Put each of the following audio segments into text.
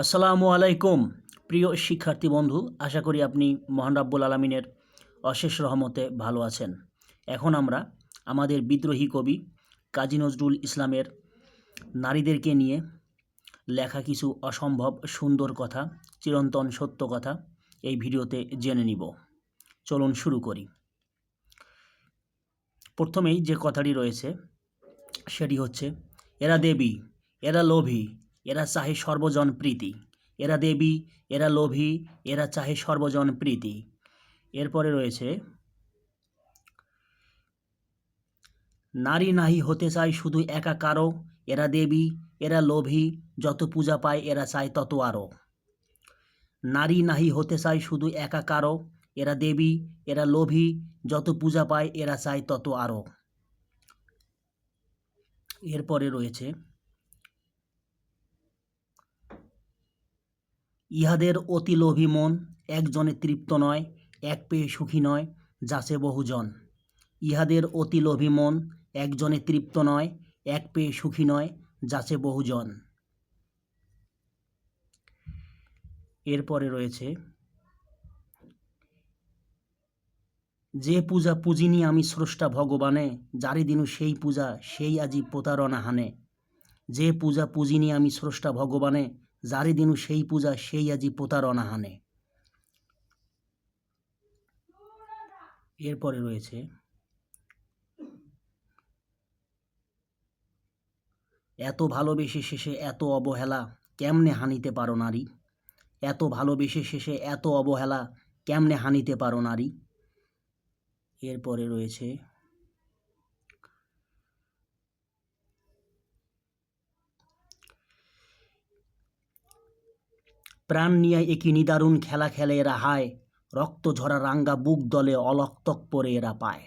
আসসালামু আলাইকুম, প্রিয় শিক্ষার্থী বন্ধু, আশা করি আপনি মহান রাব্বুল আলমিনের অশেষ রহমতে ভালো আছেন। এখন আমরা আমাদের বিদ্রোহী কবি কাজী নজরুল ইসলামের নারীদেরকে নিয়ে লেখা কিছু অসম্ভব সুন্দর কথা, চিরন্তন সত্য কথা এই ভিডিওতে জেনে নিব। চলুন শুরু করি। প্রথমেই যে কথাটি রয়েছে, সেটি হচ্ছে, এরা দেবী, এরা লোভী এরা চাহে সর্বজন প্রীতি। এরা দেবী, এরা লোভী, এরা চাহে সর্বজন প্রীতি। এরপরে রয়েছে, নারী নাহি হতে চায় শুধু একা কারও, এরা দেবী, এরা লোভী, যত পূজা পায় এরা চায় তত আরও নারী নাহি হতে চায় শুধু একা কারও, এরা দেবী, এরা লোভী, যত পূজা পায় এরা চায় তত আরও এরপরে রয়েছে ইহাদের অতি লোভী মন একজনে তৃপ্ত নয়, এক পেয়ে সুখী নয়, যাচে বহুজন। ইহাদের অতি লোভী মন একজনে তৃপ্ত নয়, এক পেয়ে সুখী নয়, যাচে বহুজন। এরপরে রয়েছে, যে পূজা পূজিনি আমি স্রষ্টা ভগবানে যারি দিনু সেই পূজা, সেই আজি প্রতারণা হানে। যে পূজা পূজিনি আমি স্রষ্টা ভগবানে যারি দিনু সেই পূজা, সেই আজি প্রতারণা হানে এরপরে রয়েছে, এত ভালোবেসে শেষে এত অবহেলা কেমনে হানিতে পারো নারী? এত ভালোবেসে শেষে এত অবহেলা কেমনে হানিতে পারো নারী? এরপরে রয়েছে প্রাণ নিয়ে একই নিদারুণ খেলা খেলে এরা হায়। রক্ত ঝরা রাঙ্গা বুক দলে অলক্তক পরে এরা পায়।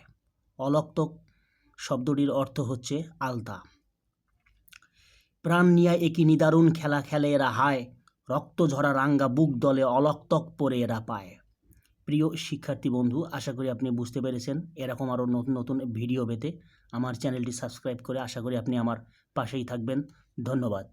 অলক্তক শব্দটির অর্থ হচ্ছে আলতা। প্রাণ নিয়ে একই নিদারুণ খেলা খেলে এরা হায়। রক্ত ঝরা রাঙ্গা বুক দলে অলক্তক পরে এরা পায়। প্রিয় শিক্ষার্থী বন্ধু, আশা করি আপনি বুঝতে পেরেছেন। এরকম আরও নতুন নতুন ভিডিও পেতে আমার চ্যানেলটি সাবস্ক্রাইব করে আশা করি আপনি আমার পাশেই থাকবেন। ধন্যবাদ।